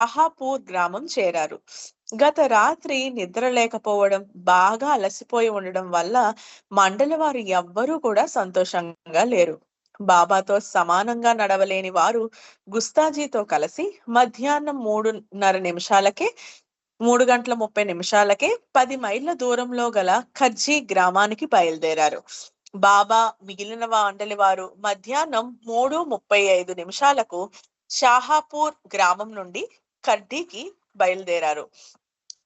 షాహాపూర్ గ్రామం చేరారు. గత రాత్రి నిద్ర లేకపోవడం బాగా అలసిపోయి ఉండడం వల్ల మండలి వారు ఎవ్వరూ కూడా సంతోషంగా లేరు. బాబాతో సమానంగా నడవలేని వారు గుస్తాజీతో కలిసి మధ్యాహ్నం మూడున్నర నిమిషాలకే మూడు గంటల ముప్పై నిమిషాలకే పది మైళ్ళ దూరంలో గల ఖర్జీ గ్రామానికి బయలుదేరారు. బాబా మిగిలిన మండలి వారు మధ్యాహ్నం మూడు ముప్పై ఐదు నిమిషాలకు షాహాపూర్ గ్రామం నుండి కడ్డీకి బయలుదేరారు.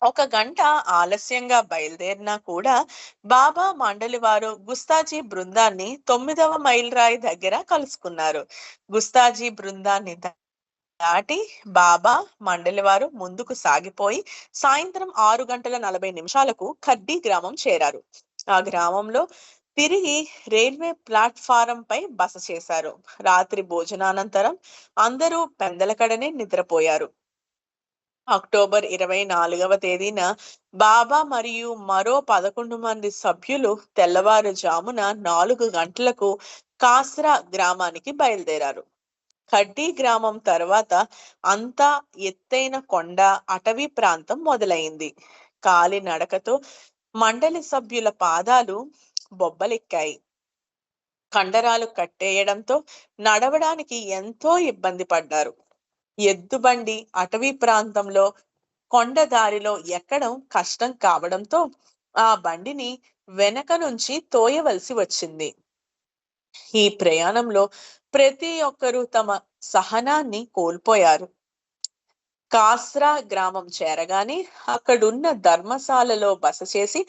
ఒక గంట ఆలస్యంగా బయలుదేరినా కూడా బాబా మండలి వారు గుస్తాజీ బృందాన్ని తొమ్మిదవ మైల్ రాయి దగ్గర కలుసుకున్నారు. గుస్తాజీ బృందాన్ని దాటి బాబా మండలి వారు ముందుకు సాగిపోయి సాయంత్రం ఆరు గంటల నలభై నిమిషాలకు కడ్డీ గ్రామం చేరారు. ఆ గ్రామంలో తిరిగి రైల్వే ప్లాట్ఫారం పై బస చేశారు. రాత్రి భోజనానంతరం అందరూ పెందలకడనే నిద్రపోయారు. అక్టోబర్ ఇరవై నాలుగవ తేదీన బాబా మరియు మరో పదకొండు మంది సభ్యులు తెల్లవారుజామున నాలుగు గంటలకు కాస్రా గ్రామానికి బయలుదేరారు. కడ్డీ గ్రామం తర్వాత అంతా ఎత్తైన కొండ అటవీ ప్రాంతం మొదలైంది. కాలి నడకతో మండలి సభ్యుల పాదాలు బొబ్బలెక్కాయి. కండరాలు కట్టేయడంతో నడవడానికి ఎంతో ఇబ్బంది పడ్డారు. ఎద్దుబండి అటవీ ప్రాంతంలో కొండ దారిలో ఎక్కడం కష్టం కావడంతో ఆ బండిని వెనక నుంచి తోయవలసి వచ్చింది. ఈ ప్రయాణంలో ప్రతి ఒక్కరూ తమ సహనాన్ని కోల్పోయారు. కాస్రా గ్రామం చేరగానే అక్కడున్న ధర్మశాలలో బస చేసి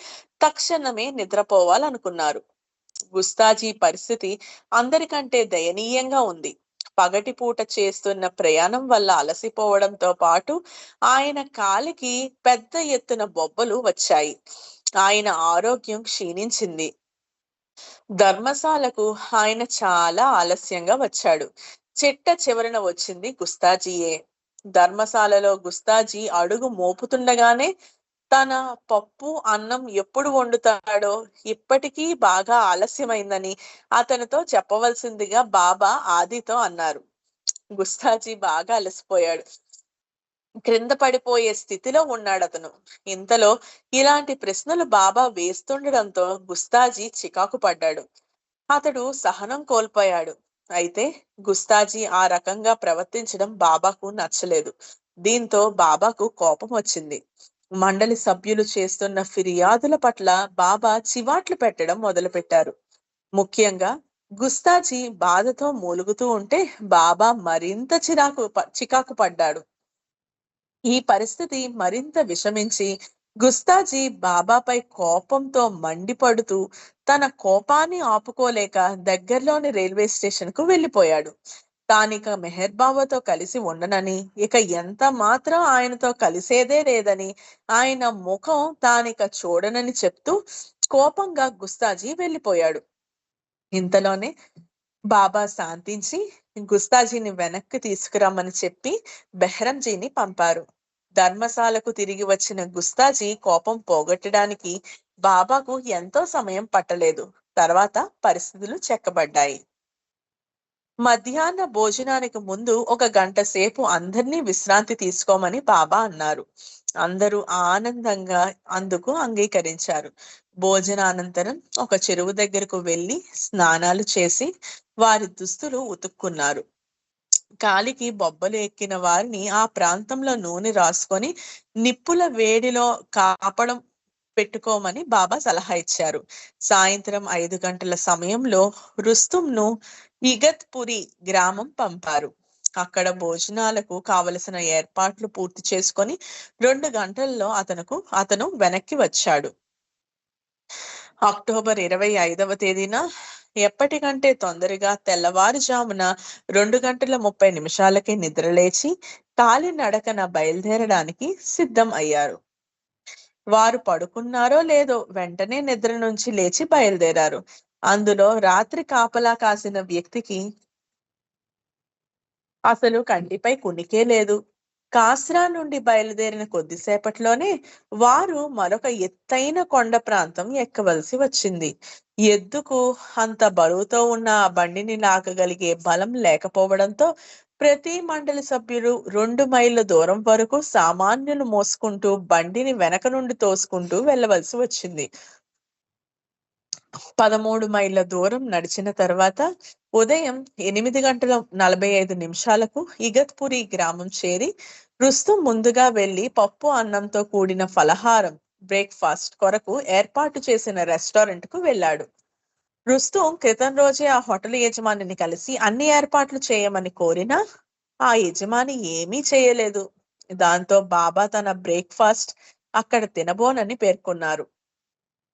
తక్షణమే నిద్రపోవాలనుకున్నారు. గుస్తాజీ పరిస్థితి అందరికంటే దయనీయంగా ఉంది. పగటిపూట చేస్తున్న ప్రయాణం వల్ల అలసిపోవడంతో పాటు ఆయన కాలికి పెద్ద ఎత్తున బొబ్బలు వచ్చాయి. ఆయన ఆరోగ్యం క్షీణించింది. ధర్మశాలకు ఆయన చాలా ఆలస్యంగా వచ్చాడు. చిట్ట చివరన వచ్చింది గుస్తాజీయే. ధర్మశాలలో గుస్తాజీ అడుగు మోపుతుండగానే తన పప్పు అన్నం ఎప్పుడు వండుతాడో ఇప్పటికీ బాగా ఆలస్యమైందని అతనితో చెప్పవలసిందిగా బాబా ఆదితో అన్నారు. గుస్తాజీ బాగా అలసిపోయాడు. క్రింద పడిపోయే స్థితిలో ఉన్నాడు అతను ఇంతలో ఇలాంటి ప్రశ్నలు బాబా వేస్తుండడంతో గుస్తాజీ చికాకు పడ్డాడు. అతడు సహనం కోల్పోయాడు. అయితే గుస్తాజీ ఆ రకంగా ప్రవర్తించడం బాబాకు నచ్చలేదు. దీంతో బాబాకు కోపం వచ్చింది. మండలి సభ్యులు చేస్తున్న ఫిర్యాదుల పట్ల బాబా చివాట్లు పెట్టడం మొదలుపెట్టారు. ముఖ్యంగా గుస్తాజీ బాధతో మూలుగుతూ ఉంటే బాబా మరింత చిరాకు ప- చికాకు పడ్డాడు. ఈ పరిస్థితి మరింత విషమించి గుస్తాజీ బాబాపై కోపంతో మండిపడుతూ తన కోపాన్ని ఆపుకోలేక దగ్గరలోని రైల్వే స్టేషన్కు వెళ్ళిపోయాడు. తానిక మెహర్ బాబాతో కలిసి ఉండనని ఇక ఎంత మాత్రం ఆయనతో కలిసేదే లేదని ఆయన ముఖం తానిక చూడనని చెప్తూ కోపంగా గుస్తాజీ వెళ్ళిపోయాడు. ఇంతలోనే బాబా శాంతించి గుస్తాజీని వెనక్కి తీసుకురమ్మని చెప్పి బెహరంజీని పంపారు. ధర్మశాలకు తిరిగి వచ్చిన గుస్తాజీ కోపం పోగొట్టడానికి బాబాకు ఎంతో సమయం పట్టలేదు. తర్వాత పరిస్థితులు చెక్కబడ్డాయి. మధ్యాహ్న భోజనానికి ముందు ఒక గంట సేపు అందరినీ విశ్రాంతి తీసుకోమని బాబా అన్నారు. అందరూ ఆనందంగా అందుకు అంగీకరించారు. భోజనానంతరం ఒక చెరువు దగ్గరకు వెళ్ళి స్నానాలు చేసి వారి దుస్తులు ఉతుక్కున్నారు. కాలికి బొబ్బలు ఎక్కిన వారిని ఆ ప్రాంతంలో నూనె రాసుకొని నిప్పుల వేడిలో కాపడం పెట్టుకోమని బాబా సలహా ఇచ్చారు. సాయంత్రం ఐదు గంటల సమయంలో రుస్తుంను ఇగత్పురి గ్రామం పంపారు. అక్కడ భోజనాలకు కావలసిన ఏర్పాట్లు పూర్తి చేసుకొని రెండు గంటల్లో అతనుకు అతను వెనక్కి వచ్చాడు. అక్టోబర్ ఇరవై ఐదవ తేదీన ఎప్పటికంటే తొందరగా తెల్లవారుజామున రెండు గంటల ముప్పై నిమిషాలకి నిద్రలేచి కాలి నడకన బయలుదేరడానికి సిద్ధం అయ్యారు. వారు పడుకున్నారో లేదో వెంటనే నిద్ర నుంచి లేచి బయలుదేరారు. అందులో రాత్రి కాపలా కాసిన వ్యక్తికి అసలు కంటిపై కునికే లేదు. కాస్రా నుండి బయలుదేరిన కొద్దిసేపట్లోనే వారు మరొక ఎత్తైన కొండ ప్రాంతం ఎక్కవలసి వచ్చింది. ఎద్దుకు అంత బరువుతో ఉన్న ఆ బండిని లాగగలిగే బలం లేకపోవడంతో ప్రతి మండలి సభ్యులు రెండు మైళ్ళ దూరం వరకు సామాన్యులు మోసుకుంటూ బండిని వెనక నుండి తోసుకుంటూ వెళ్ళవలసి వచ్చింది. పదమూడు మైళ్ళ దూరం నడిచిన తర్వాత ఉదయం ఎనిమిది గంటల నలభై ఐదు నిమిషాలకు ఇగత్పురి గ్రామం చేరి రుస్తుం ముందుగా వెళ్ళి పప్పు అన్నంతో కూడిన ఫలహారం బ్రేక్ఫాస్ట్ కొరకు ఏర్పాటు చేసిన రెస్టారెంట్కు వెళ్ళాడు. రుస్తుం క్రితం రోజే ఆ హోటల్ యజమానిని కలిసి అన్ని ఏర్పాట్లు చేయమని కోరినా ఆ యజమాని ఏమీ చేయలేదు. దాంతో బాబా తన బ్రేక్ఫాస్ట్ అక్కడ తినబోనని పేర్కొన్నారు.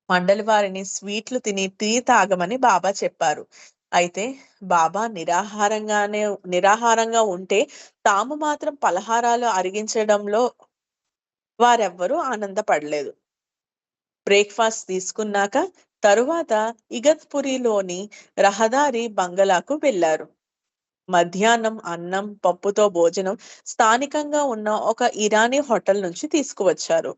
మండలి వారిని స్వీట్లు తిని టీ తాగమని బాబా చెప్పారు. అయితే బాబా నిరాహారంగానే నిరాహారంగా ఉంటే తాము మాత్రం పలహారాలు అరిగించడంలో వారెవ్వరూ ఆనందపడలేదు. బ్రేక్ఫాస్ట్ తీసుకున్నాక తరువాత ఇగత్పురిలోని రహదారి బంగళాకు వెళ్ళారు మధ్యాహ్నం అన్నం పప్పుతో భోజనం స్థానికంగా ఉన్న ఒక ఇరానీ హోటల్ నుంచి తీసుకువచ్చారు.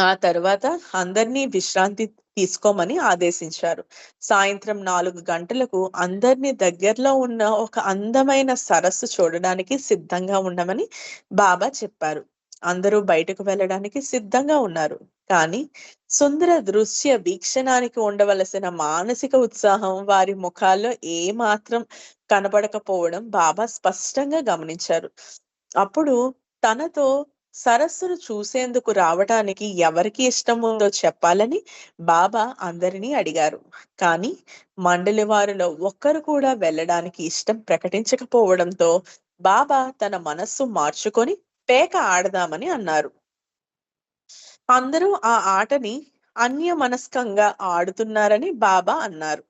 ఆ తర్వాత అందరినీ విశ్రాంతి తీసుకోమని ఆదేశించారు. సాయంత్రం నాలుగు గంటలకు అందరినీ దగ్గరలో ఉన్న ఒక అందమైన సరస్సు చూడడానికి సిద్ధంగా ఉండమని బాబా చెప్పారు. అందరూ బయటకు వెళ్ళడానికి సిద్ధంగా ఉన్నారు. కానీ సుందర దృశ్య వీక్షణానికి ఉండవలసిన మానసిక ఉత్సాహం వారి ముఖాల్లో ఏ మాత్రం కనబడకపోవడం బాబా స్పష్టంగా గమనించారు. అప్పుడు తనతో సరస్సును చూసేందుకు రావటానికి ఎవరికి ఇష్టం ఉందో చెప్పాలని బాబా అందరినీ అడిగారు. కానీ మండలి వారిలో ఒక్కరు కూడా వెళ్ళడానికి ఇష్టం ప్రకటించకపోవడంతో బాబా తన మనస్సు మార్చుకొని పేక ఆడదామని అన్నారు. అందరూ ఆ ఆటని అన్యమనస్కంగా ఆడుతున్నారని బాబా అన్నారు.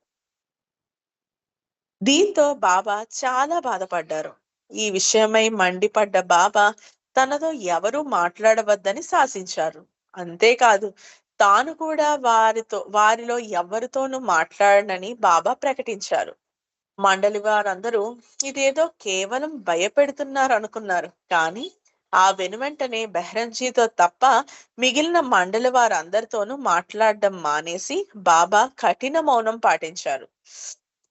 దీంతో బాబా చాలా బాధపడ్డారు. ఈ విషయమై మండిపడ్డ బాబా తనతో ఎవరూ మాట్లాడవద్దని శాసించారు. అంతేకాదు తాను కూడా వారితో వారిలో ఎవరితోనూ మాట్లాడనని బాబా ప్రకటించారు. మండలి వారందరూ ఇదేదో కేవలం భయపెడుతున్నారు అనుకున్నారు. కానీ ఆ వెనువెంటనే బెహ్రంజీతో తప్ప మిగిలిన మండలి వారందరితోనూ మాట్లాడడం మానేసి బాబా కఠిన మౌనం పాటించారు.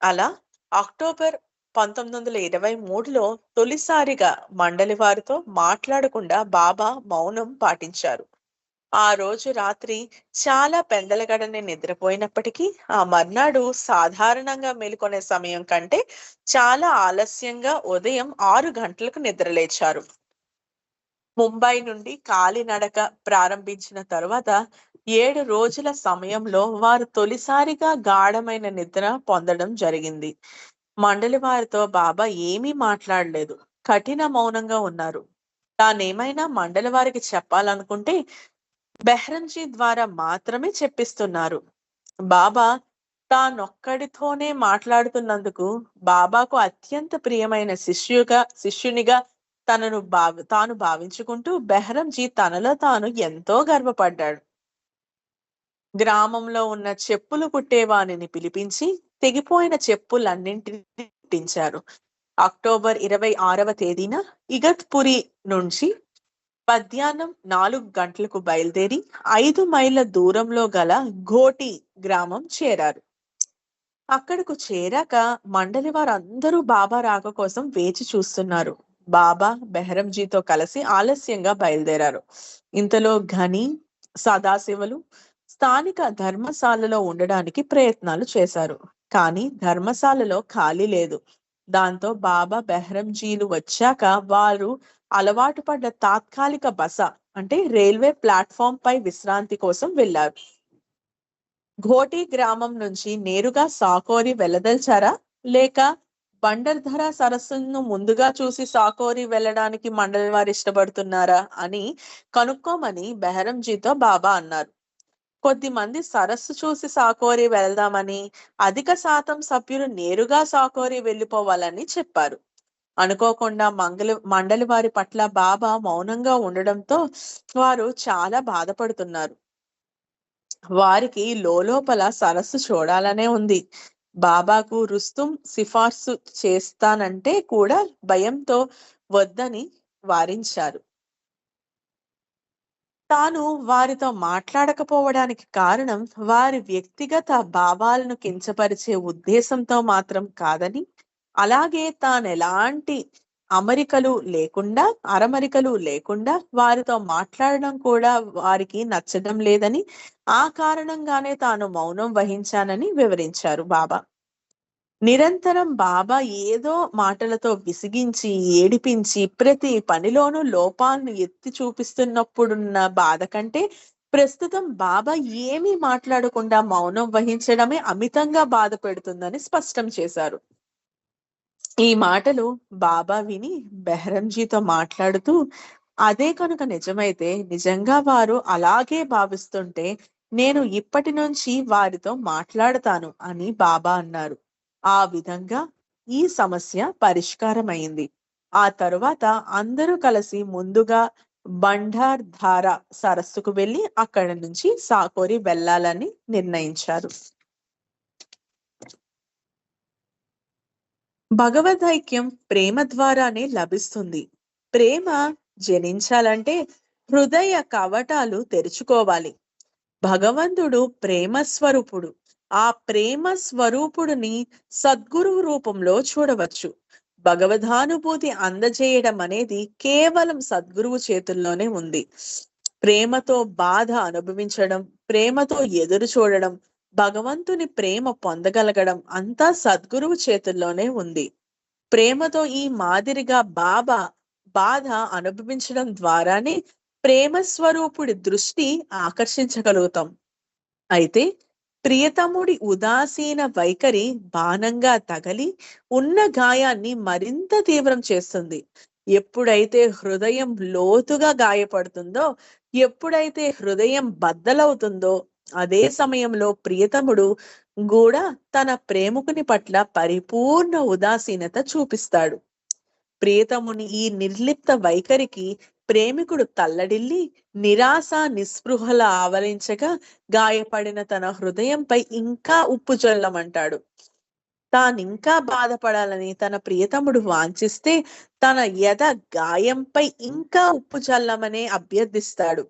అలా అక్టోబర్ పంతొమ్మిది వందల ఇరవై మూడులో తొలిసారిగా మండలి వారితో మాట్లాడకుండా బాబా మౌనం పాటించారు. ఆ రోజు రాత్రి చాలా పెందలగడనే నిద్రపోయినప్పటికీ ఆ మర్నాడు సాధారణంగా మేలుకొనే సమయం కంటే చాలా ఆలస్యంగా ఉదయం ఆరు గంటలకు నిద్రలేచారు. ముంబై నుండి కాలినడక ప్రారంభించిన తరువాత ఏడు రోజుల సమయంలో వారు తొలిసారిగా గాఢమైన నిద్ర పొందడం జరిగింది. మండలి వారితో బాబా ఏమీ మాట్లాడలేదు. కఠిన మౌనంగా ఉన్నారు. తానేమైనా మండలి వారికి చెప్పాలనుకుంటే బెహ్రంజీ ద్వారా మాత్రమే చెప్పిస్తున్నారు. బాబా తానొక్కడితోనే మాట్లాడుతున్నందుకు బాబాకు అత్యంత ప్రియమైన శిష్యుగా శిష్యునిగా తనను భావి తాను భావించుకుంటూ బెహరంజీ తనలో తాను ఎంతో గర్వపడ్డాడు. గ్రామంలో ఉన్న చెప్పులు కుట్టేవానిని పిలిపించి తెగిపోయిన చెప్పులన్నింటినీ కుట్టించారు అక్టోబర్ ఇరవై ఆరవ తేదీన ఇగత్పురి నుంచి మధ్యాహ్నం నాలుగు గంటలకు బయలుదేరి ఐదు మైళ్ళ దూరంలో గల ఘోటి గ్రామం చేరారు. అక్కడకు చేరాక మండలి వారందరూ బాబా రాక కోసం వేచి చూస్తున్నారు. బాబా బెహరంజీతో కలిసి ఆలస్యంగా బయలుదేరారు. ఇంతలో ఘని సదాశివలు స్థానిక ధర్మశాలలో ఉండడానికి ప్రయత్నాలు చేశారు. కానీ ధర్మశాలలో ఖాళీ లేదు. దాంతో బాబా బెహరంజీలు వచ్చాక వారు అలవాటు పడ్డ తాత్కాలిక బస అంటే రైల్వే ప్లాట్ఫామ్ పై విశ్రాంతి కోసం వెళ్ళారు ఘోటి గ్రామం నుంచి నేరుగా సాకోరి వెళ్ళదల్చారా? లేక బండర్ధర సరస్సును ముందుగా చూసి సాకోరి వెళ్ళడానికి మండలి వారు ఇష్టపడుతున్నారా అని కనుక్కోమని బెహరంజీతో బాబా అన్నారు. కొద్ది మంది సరస్సు చూసి సాకోరి వెళ్దామని అధిక శాతం సభ్యులు నేరుగా సాకోరి వెళ్ళిపోవాలని చెప్పారు. అనుకోకుండా మంగళ మండలి వారి పట్ల బాబా మౌనంగా ఉండడంతో వారు చాలా బాధపడుతున్నారు. వారికి లోపల సరస్సు చూడాలనే ఉంది. బాబాకు రుస్తుం సిఫార్సు చేస్తానంటే కూడా భయంతో వద్దని వారించారు. తాను వారితో మాట్లాడకపోవడానికి కారణం వారి వ్యక్తిగత భావాలను కించపరిచే ఉద్దేశంతో మాత్రం కాదని అలాగే తాను ఎలాంటి అమరికలు లేకుండా అరమరికలు లేకుండా వారితో మాట్లాడడం కూడా వారికి నచ్చడం లేదని ఆ కారణంగానే తాను మౌనం వహించానని వివరించారు బాబా. నిరంతరం బాబా ఏదో మాటలతో విసిగించి ఏడిపించి ప్రతి పనిలోనూ లోపాలను ఎత్తి చూపిస్తున్నప్పుడున్న బాధ కంటే ప్రస్తుతం బాబా ఏమీ మాట్లాడకుండా మౌనం వహించడమే అమితంగా బాధ పెడుతుందని స్పష్టం చేశారు. ఈ మాటలు బాబా విని బెహరంజీతో మాట్లాడుతూ అదే కనుక నిజమైతే నిజంగా వారు అలాగే భావిస్తుంటే నేను ఇప్పటి నుంచి వారితో మాట్లాడతాను అని బాబా అన్నారు. ఆ విధంగా ఈ సమస్య పరిష్కారమైంది. ఆ తరువాత అందరూ కలిసి ముందుగా బండార్ ధార సరస్సుకు వెళ్ళి అక్కడి నుంచి సాకోరి వెళ్ళాలని నిర్ణయించారు. భగవదైక్యం ప్రేమ ద్వారానే లభిస్తుంది. ప్రేమ జనించాలంటే హృదయ కవటాలు తెరుచుకోవాలి. భగవంతుడు ప్రేమ స్వరూపుడు. ఆ ప్రేమ స్వరూపుడిని సద్గురువు రూపంలో చూడవచ్చు. భగవదానుభూతి అందజేయడం అనేది కేవలం సద్గురువు చేతుల్లోనే ఉంది. ప్రేమతో బాధ అనుభవించడం ప్రేమతో ఎదురు చూడడం భగవంతుని ప్రేమ పొందగలగడం అంతా సద్గురువు చేతుల్లోనే ఉంది. ప్రేమతో ఈ మాదిరిగా బాబా బాధ అనుభవించడం ద్వారానే ప్రేమ స్వరూపుడి దృష్టి ఆకర్షించగలుగుతాం. అయితే ప్రియతముడి ఉదాసీన వైఖరి బాణంగా తగలి ఉన్న గాయాన్ని మరింత తీవ్రం చేస్తుంది. ఎప్పుడైతే హృదయం లోతుగా గాయపడుతుందో ఎప్పుడైతే హృదయం బద్దలవుతుందో అదే సమయంలో ప్రియతముడు కూడా తన ప్రేమికుని పట్ల పరిపూర్ణ ఉదాసీనత చూపిస్తాడు. ప్రియతముని ఈ నిర్లిప్త వైఖరికి ప్రేమికుడు తల్లడిల్లి నిరాశ నిస్పృహల ఆవరించగా గాయపడిన తన హృదయంపై ఇంకా ఉప్పు చల్లమంటాడు తానింకా బాధపడాలని తన ప్రియతముడు వాంఛిస్తే తన ఎద గాయంపై ఇంకా ఉప్పు చల్లమనే అభ్యర్థిస్తాడు.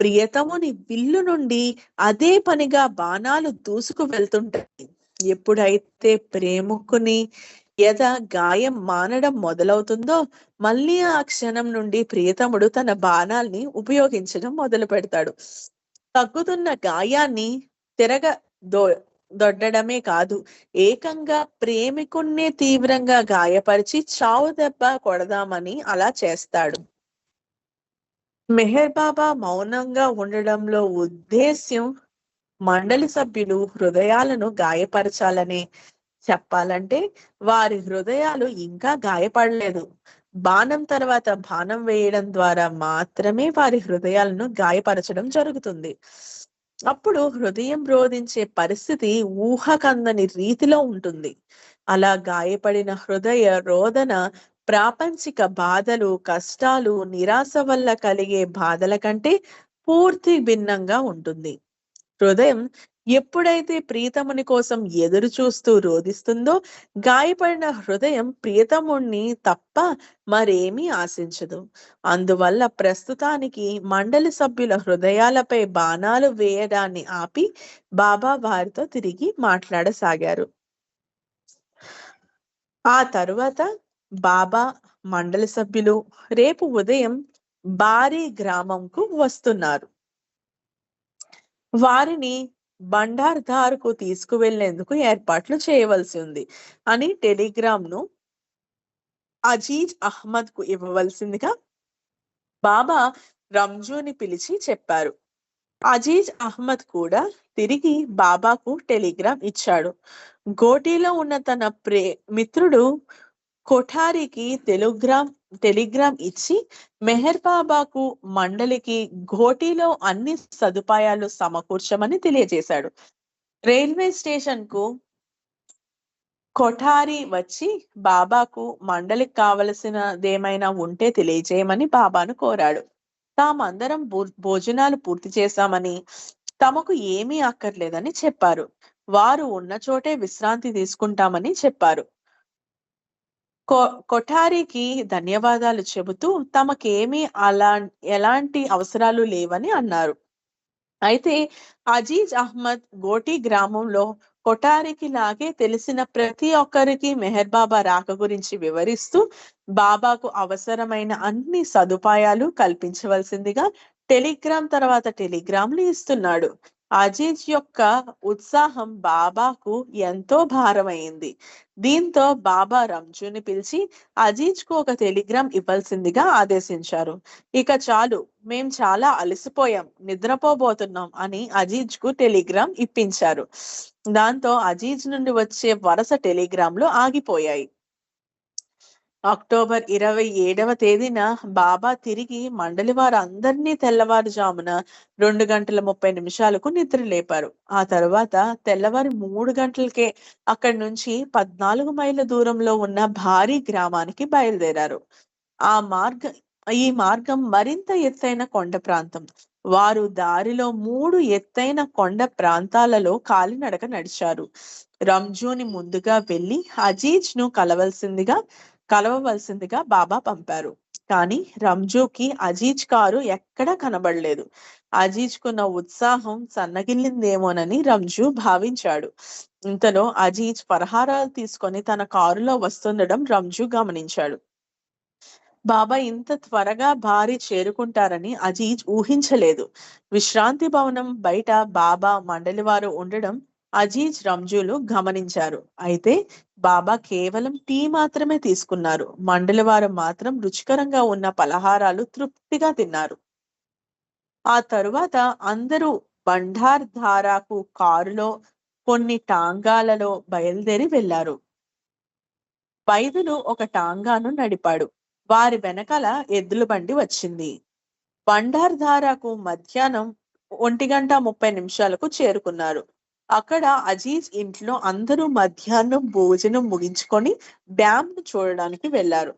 ప్రియతముని విల్లు నుండి అదే పనిగా బాణాలు దూసుకు వెళ్తుంటాయి. ఎప్పుడైతే ప్రేముకుని ఎద గాయం మానడం మొదలవుతుందో మళ్ళీ ఆ క్షణం నుండి ప్రియతముడు తన బాణాల్ని ఉపయోగించడం మొదలు పెడతాడు. తగ్గుతున్న గాయాన్ని తిరగ దో దొడ్డడమే కాదు ఏకంగా ప్రేమికున్నే తీవ్రంగా గాయపరిచి చావు దెబ్బ కొడదామని అలా చేస్తాడు. మెహర్ బాబా మౌనంగా ఉండడంలో ఉద్దేశ్యం మండలి సభ్యులు హృదయాలను గాయపరచాలని. చెప్పాలంటే వారి హృదయాలు ఇంకా గాయపడలేదు. బాణం తర్వాత బాణం వేయడం ద్వారా మాత్రమే వారి హృదయాలను గాయపరచడం జరుగుతుంది. అప్పుడు హృదయం రోధించే పరిస్థితి ఊహకందని రీతిలో ఉంటుంది. అలా గాయపడిన హృదయ రోదన ప్రాపంచిక బాధలు కష్టాలు నిరాశ వల్ల కలిగే బాధల కంటే పూర్తి భిన్నంగా ఉంటుంది. హృదయం ఎప్పుడైతే ప్రీతముని కోసం ఎదురు చూస్తూ రోధిస్తుందో గాయపడిన హృదయం ప్రీతముణ్ణి తప్ప మరేమీ ఆశించదు. అందువల్ల ప్రస్తుతానికి మండలి సభ్యుల హృదయాలపై బాణాలు వేయడాన్ని ఆపి బాబా వారితో తిరిగి మాట్లాడసాగారు. ఆ తరువాత బాబా మండలి సభ్యులు రేపు ఉదయం భారీ గ్రామంకు వస్తున్నారు. వారిని బండార్ధార్కు తీసుకువెళ్ళేందుకు ఏర్పాట్లు చేయవలసి ఉంది. అని టెలిగ్రామ్ను అజీజ్ అహ్మద్కు ఇవ్వవలసిందిగా బాబా రంజుని పిలిచి చెప్పారు. అజీజ్ అహ్మద్ కూడా తిరిగి బాబాకు టెలిగ్రామ్ ఇచ్చాడు. గోటీలో ఉన్న తన ప్రే మిత్రుడు కొఠారికి తెలుగ్రామ్ టెలిగ్రామ్ ఇచ్చి మెహర్ బాబాకు మండలికి ఘోటీలో అన్ని సదుపాయాలు సమకూర్చమని తెలియజేశాడు. రైల్వే స్టేషన్కు కొఠారి వచ్చి బాబాకు మండలికి కావలసినదేమైనా ఉంటే తెలియజేయమని బాబాను కోరాడు. తామందరం భోజనాలు పూర్తి చేశామని తమకు ఏమీ అక్కర్లేదని చెప్పారు. వారు ఉన్న చోటే విశ్రాంతి తీసుకుంటామని చెప్పారు. కొఠారికి ధన్యవాదాలు చెబుతూ తమకేమీ అలా ఎలాంటి అవసరాలు లేవని అన్నారు. అయితే అజీజ్ అహ్మద్ గోటి గ్రామంలో కొఠారికి లాగే తెలిసిన ప్రతి ఒక్కరికి మెహర్ బాబా రాక గురించి వివరిస్తూ బాబాకు అవసరమైన అన్ని సదుపాయాలు కల్పించవలసిందిగా టెలిగ్రామ్ తర్వాత టెలిగ్రామ్లు ఇస్తున్నాడు. అజీజ్ యొక్క ఉత్సాహం బాబాకు ఎంతో భారమైంది. దీంతో బాబా రంజుని పిలిచి అజీజ్కు ఒక టెలిగ్రామ్ ఇవ్వాల్సిందిగా ఆదేశించారు. ఇక చాలు మేం చాలా అలసిపోయాం నిద్రపోబోతున్నాం అని అజీజ్కు టెలిగ్రామ్ ఇప్పించారు. దాంతో అజీజ్ నుండి వచ్చే వరుస టెలిగ్రామ్లు ఆగిపోయాయి. అక్టోబర్ ఇరవై ఏడవ తేదీన బాబా తిరిగి మండలి వారందరినీ తెల్లవారుజామున రెండు గంటల ముప్పై నిమిషాలకు నిద్ర లేపారు. ఆ తర్వాత తెల్లవారి మూడు గంటలకే అక్కడి నుంచి పద్నాలుగు మైళ్ళ దూరంలో ఉన్న భారీ గ్రామానికి బయలుదేరారు. ఆ మార్గం ఈ మార్గం మరింత ఎత్తైన కొండ ప్రాంతం. వారు దారిలో మూడు ఎత్తైన కొండ ప్రాంతాలలో కాలినడక నడిచారు. రంజూని ముందుగా వెళ్ళి అజీజ్ను కలవలసిందిగా కలవవలసిందిగా బాబా పంపారు. కానీ రంజుకి అజీజ్ కారు ఎక్కడా కనబడలేదు. అజీజ్ కున్న ఉత్సాహం సన్నగిల్లిందేమోనని రంజు భావించాడు. ఇంతలో అజీజ్ పరహారాలు తీసుకొని తన కారులో వస్తుండడం రంజు గమనించాడు. బాబా ఇంత త్వరగా భారీ చేరుకుంటారని అజీజ్ ఊహించలేదు. విశ్రాంతి భవనం బయట బాబా మండలి వారు ఉండడం అజీజ్ రంజులు గమనించారు. అయితే బాబా కేవలం టీ మాత్రమే తీసుకున్నారు. మండలి వారు మాత్రం రుచికరంగా ఉన్న పలహారాలు తృప్తిగా తిన్నారు. ఆ తరువాత అందరూ బండార్ ధారాకు కారులో కొన్ని టాంగాలలో బయలుదేరి వెళ్ళారు వైద్యులు ఒక టాంగాను నడిపాడు. వారి వెనకాల ఎద్దుల బండి వచ్చింది. బండార్ ధారాకు మధ్యాహ్నం ఒంటి గంట ముప్పై నిమిషాలకు చేరుకున్నారు. అక్కడ అజీజ్ ఇంట్లో అందరూ మధ్యాహ్నం భోజనం ముగించుకొని డ్యామ్ను చూడడానికి వెళ్ళారు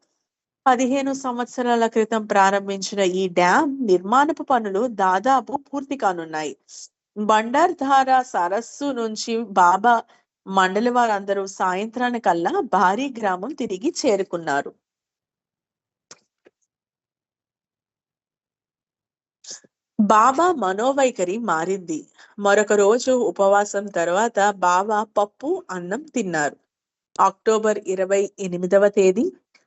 పదిహేను సంవత్సరాల క్రితం ప్రారంభించిన ఈ డ్యామ్ నిర్మాణపు పనులు దాదాపు పూర్తి కానున్నాయి. బండార్ధార సరస్సు నుంచి బాబా మండలి వారందరూ సాయంత్రానికల్లా భారీ గ్రామం తిరిగి చేరుకున్నారు. బాబా మనోవైఖరి మారింది. మరొక రోజు ఉపవాసం తర్వాత బాబా పప్పు అన్నం తిన్నారు. అక్టోబర్ ఇరవై ఎనిమిదవ తేదీ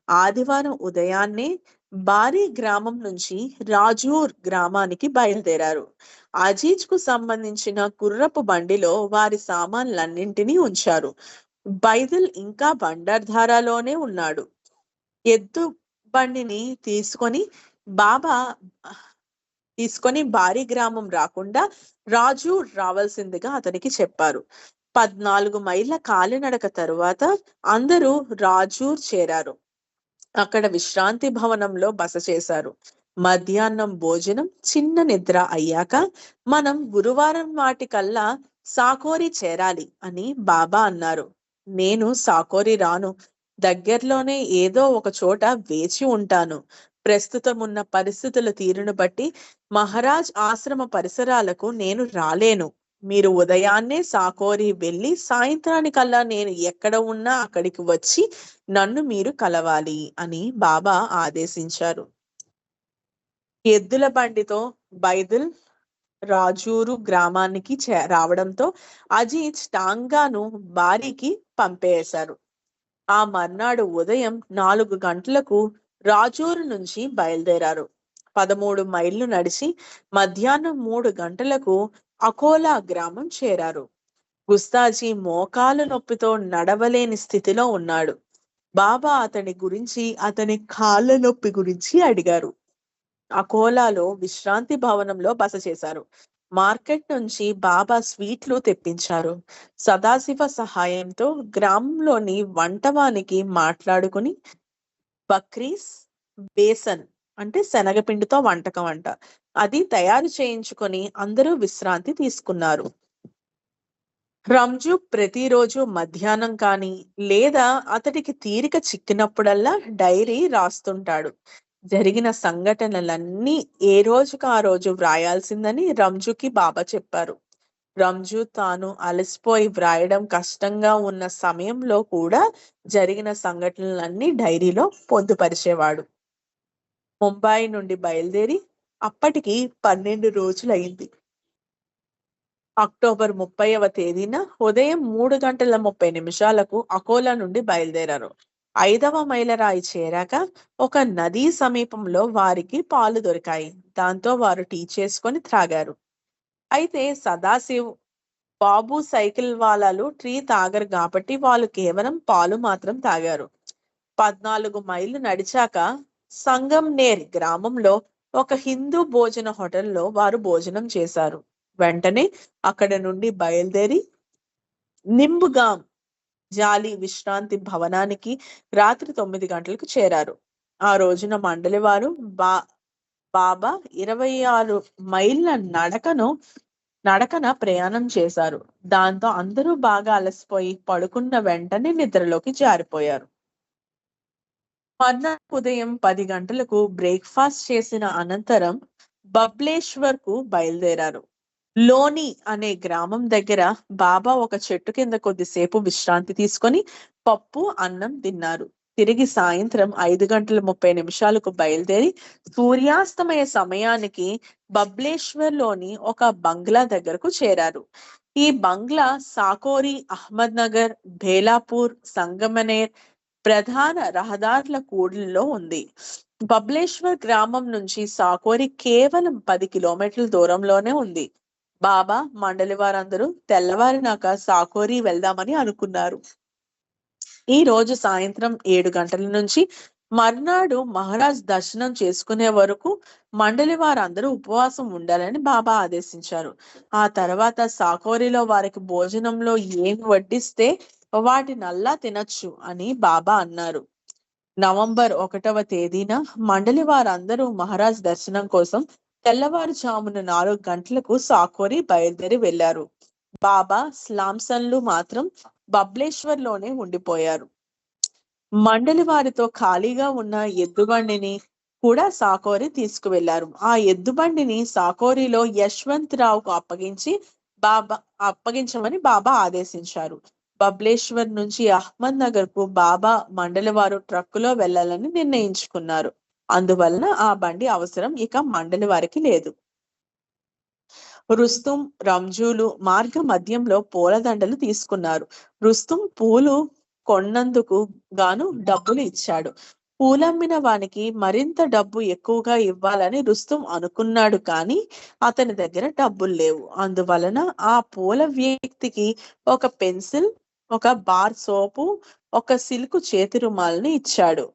ఆదివారం ఉదయాన్నే బారీ గ్రామం నుంచి రాజూర్ గ్రామానికి బయలుదేరారు. అజీజ్కు సంబంధించిన కుర్రపు బండిలో వారి సామాన్లన్నింటినీ ఉంచారు. బైదిల్ ఇంకా బండర్ధారాలోనే ఉన్నాడు. ఎద్దు బండిని తీసుకొని బాబా తీసుకొని భారీ గ్రామం రాకుండా రాజు రావాల్సిందిగా అతనికి చెప్పారు. పద్నాలుగు మైళ్ళ కాలినడక తరువాత అందరూ రాజూర్ చేరారు. అక్కడ విశ్రాంతి భవనంలో బస చేశారు. మధ్యాహ్నం భోజనం చిన్న నిద్ర అయ్యాక మనం గురువారం వాటికల్లా సాకోరి చేరాలి అని బాబా అన్నారు. నేను సాకోరి రాను. దగ్గరలోనే ఏదో ఒక చోట వేచి ఉంటాను. ప్రస్తుతం ఉన్న పరిస్థితుల తీరును బట్టి మహారాజ్ ఆశ్రమ పరిసరాలకు నేను రాలేను. మీరు ఉదయాన్నే సాకోరి వెళ్ళి సాయంత్రానికల్లా నేను ఎక్కడ ఉన్నా అక్కడికి వచ్చి నన్ను మీరు కలవాలి అని బాబా ఆదేశించారు. ఎద్దుల బండితో బైదుల్ రాజూరు గ్రామానికి చే- రావడంతో అజీజ్ టాంగాను భారీకి పంపేశారు. ఆ మర్నాడు ఉదయం నాలుగు గంటలకు రాజూరు నుంచి బయలుదేరారు. పదమూడు మైళ్ళు నడిచి మధ్యాహ్నం మూడు గంటలకు అకోలా గ్రామం చేరారు. గుస్తాజీ మోకాలు నొప్పితో నడవలేని స్థితిలో ఉన్నాడు. బాబా అతని గురించి అతని కాళ్ళ నొప్పి గురించి అడిగారు. అకోలాలో విశ్రాంతి భవనంలో బస చేశారు. మార్కెట్ నుంచి బాబా స్వీట్లు తెప్పించారు. సదాశివ సహాయంతో గ్రామంలోని వంటవానికి మాట్లాడుకుని బక్రీస్ బేసన్ అంటే శనగపిండితో వంటకం అంట అది తయారు చేయించుకొని అందరూ విశ్రాంతి తీసుకున్నారు. రంజు ప్రతిరోజు మధ్యాహ్నం కానీ లేదా అతడికి తీరిక చిక్కినప్పుడల్లా డైరీ రాస్తుంటాడు. జరిగిన సంఘటనలన్నీ ఏ రోజుకు ఆ రోజు వ్రాయాల్సిందని రంజుకి బాబా చెప్పారు. రంజు తాను అలసిపోయి వ్రాయడం కష్టంగా ఉన్న సమయంలో కూడా జరిగిన సంఘటనలన్నీ డైరీలో పొందుపరిచేవాడు. ముంబాయి నుండి బయలుదేరి అప్పటికి పన్నెండు రోజులైంది అక్టోబర్ ముప్పైవ తేదీన ఉదయం మూడు గంటల ముప్పై నిమిషాలకు అకోలా నుండి బయలుదేరారు. ఐదవ మైలరాయి చేరాక ఒక నదీ సమీపంలో వారికి పాలు దొరికాయి. దాంతో వారు టీ చేసుకొని త్రాగారు. అయితే సదాశివ్ బాబు సైకిల్ వాళ్ళలు ట్రీ తాగరు కాబట్టి వాళ్ళు కేవలం పాలు మాత్రం తాగారు. పద్నాలుగు మైళ్ళు నడిచాక సంగంనేర్ గ్రామంలో ఒక హిందూ భోజన హోటల్లో వారు భోజనం చేశారు. వెంటనే అక్కడ నుండి బయలుదేరి నింబుగాం జాలి విశ్రాంతి భవనానికి రాత్రి తొమ్మిది గంటలకు చేరారు. ఆ రోజున మండలి వారు బా బాబా ఇరవై ఆరు మైళ్ళ నడకను నడకన ప్రయాణం చేశారు. దాంతో అందరూ బాగా అలసిపోయి పడుకున్న వెంటనే నిద్రలోకి జారిపోయారు. మర్నాడు ఉదయం పది గంటలకు బ్రేక్ఫాస్ట్ చేసిన అనంతరం బబ్లేశ్వర్కు బయలుదేరారు. లోని అనే గ్రామం దగ్గర బాబా ఒక చెట్టు కింద కొద్దిసేపు విశ్రాంతి తీసుకొని పప్పు అన్నం తిన్నారు. తిరిగి సాయంత్రం ఐదు గంటల ముప్పై నిమిషాలకు బయలుదేరి సూర్యాస్తమయ సమయానికి బబ్లేశ్వర్లోని ఒక బంగ్లా దగ్గరకు చేరారు. ఈ బంగ్లా సాకోరి అహ్మద్ నగర్ భేలాపూర్ సంగమనేర్ ప్రధాన రహదారుల కూడలిలో ఉంది. బబ్లేశ్వర్ గ్రామం నుంచి సాకోరి కేవలం పది కిలోమీటర్ల దూరంలోనే ఉంది. బాబా మండలి వారందరూ తెల్లవారినాక సాకోరి వెళ్దామని అనుకున్నారు. ఈ రోజు సాయంత్రం ఏడు గంటల నుంచి మర్నాడు మహారాజ్ దర్శనం చేసుకునే వరకు మండలి వారందరూ ఉపవాసం ఉండాలని బాబా ఆదేశించారు. ఆ తర్వాత సాకోరిలో వారికి భోజనంలో ఏమి వడ్డిస్తే వాటినల్లా తినచ్చు అని బాబా అన్నారు. నవంబర్ ఒకటవ తేదీన మండలి వారందరూ మహారాజ్ దర్శనం కోసం తెల్లవారుజామున నాలుగు గంటలకు సాకోరి బయలుదేరి వెళ్ళారు బాబా స్లాంసన్లు మాత్రం బబ్లేశ్వర్లోనే ఉండిపోయారు. మండలి వారితో ఖాళీగా ఉన్న ఎద్దుబండిని కూడా సాకోరి తీసుకువెళ్ళారు. ఆ ఎద్దుబండిని సాకోరిలో యశ్వంత్ రావుకు అప్పగించి బాబా అప్పగించమని బాబా ఆదేశించారు. బబ్లేశ్వర్ నుంచి అహ్మద్ నగర్కు బాబా మండలి వారు ట్రక్కులో వెళ్ళాలని నిర్ణయించుకున్నారు. అందువలన ఆ బండి అవసరం ఇక మండలి వారికి లేదు. రుస్తుం రంజులు మార్గ మధ్యంలో పూలదండలు తీసుకున్నారు. రుస్తుం పూలు కొన్నందుకు గాను డబ్బులు ఇచ్చాడు. పూలమ్మిన వానికి మరింత డబ్బు ఎక్కువగా ఇవ్వాలని రుస్తుం అనుకున్నాడు కానీ అతని దగ్గర డబ్బులు లేవు. అందువలన ఆ పూల వ్యక్తికి ఒక పెన్సిల్ ఒక బార్ సోపు ఒక సిల్కు చేతి రుమాల్ని ఇచ్చాడు.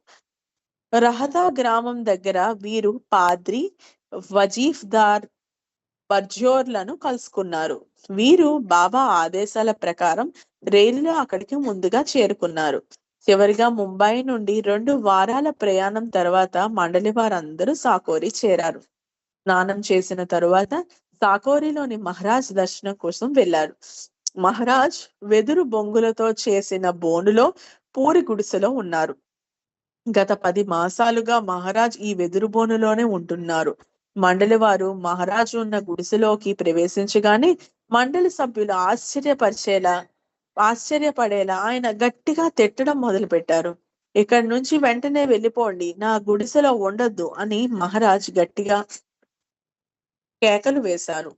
రహదా గ్రామం దగ్గర వీరు పాద్రి వజీఫ్దార్ బర్జోర్లను కలుసుకున్నారు. వీరు బాబా ఆదేశాల ప్రకారం రైలులో అక్కడికి ముందుగా చేరుకున్నారు. చివరిగా ముంబై నుండి రెండు వారాల ప్రయాణం తర్వాత మండలి వారందరూ సాకోరి చేరారు. స్నానం చేసిన తరువాత సాకోరిలోని మహారాజ్ దర్శనం కోసం వెళ్ళారు మహారాజ్ వెదురు బొంగులతో చేసిన బోనులో పూరి గుడిసెలో ఉన్నారు. గత పది మాసాలుగా మహారాజ్ ఈ వెదురు బోనులోనే ఉంటున్నారు. మండలి వారు మహారాజు ఉన్న గుడిసెలోకి ప్రవేశించగానే మండలి సభ్యులు ఆశ్చర్యపరిచేలా ఆశ్చర్యపడేలా ఆయన గట్టిగా తిట్టడం మొదలు పెట్టారు ఇక్కడి నుంచి వెంటనే వెళ్ళిపోండి నా గుడిసెలో ఉండొద్దు అని మహారాజ్ గట్టిగా కేకలు వేశారు.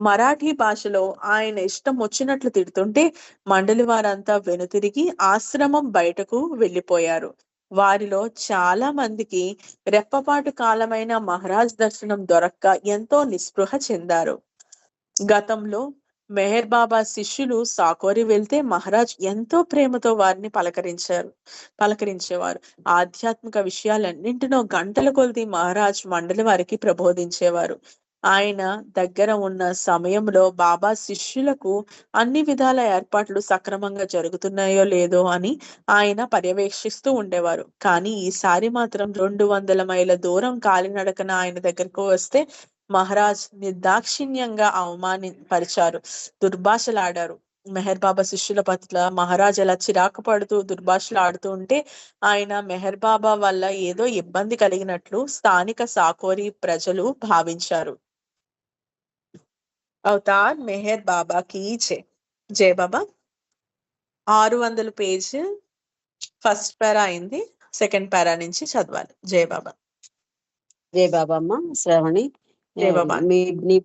మరాఠీ భాషలో ఆయన ఇష్టం వచ్చినట్లు తిడుతుంటే మండలి వారంతా వెనుతిరిగి ఆశ్రమం బయటకు వెళ్ళిపోయారు. వారిలో చాలా మందికి రెప్పపాటు కాలమైన మహారాజ్ దర్శనం దొరక్క ఎంతో నిస్పృహ చెందారు. గతంలో మెహర్ బాబా శిష్యులు సాకోరి వెళ్తే మహారాజ్ ఎంతో ప్రేమతో వారిని పలకరించారు పలకరించేవారు. ఆధ్యాత్మిక విషయాలన్నింటినో గంటల కొలిది మహారాజ్ మండలి వారికి ప్రబోధించేవారు. ఆయన దగ్గర ఉన్న సమయంలో బాబా శిష్యులకు అన్ని విధాల ఏర్పాట్లు సక్రమంగా జరుగుతున్నాయో లేదో అని ఆయన పర్యవేక్షిస్తూ ఉండేవారు. కానీ ఈసారి మాత్రం రెండు వందల మైళ్ళ దూరం కాలినడకన ఆయన దగ్గరకు వస్తే మహారాజ్ నిర్దాక్షిణ్యంగా అవమాని పరిచారు దుర్భాషలాడారు. మెహర్ బాబా శిష్యుల పట్ల మహారాజ్ అలా చిరాకు పడుతూ దుర్భాషలు ఆడుతూ ఉంటే ఆయన మెహర్ బాబా వల్ల ఏదో ఇబ్బంది కలిగినట్లు స్థానిక సాకోరి ప్రజలు భావించారు. అవతార్ మెహర్ బాబా కీ జై. జై బాబా. ఆరు వందల పేజ్ ఫస్ట్ పారా అయింది సెకండ్ పారా నుంచి చదవాలి. జై బాబా. జై బాబా అమ్మ శ్రావణి. జై బాబా. మీ నీ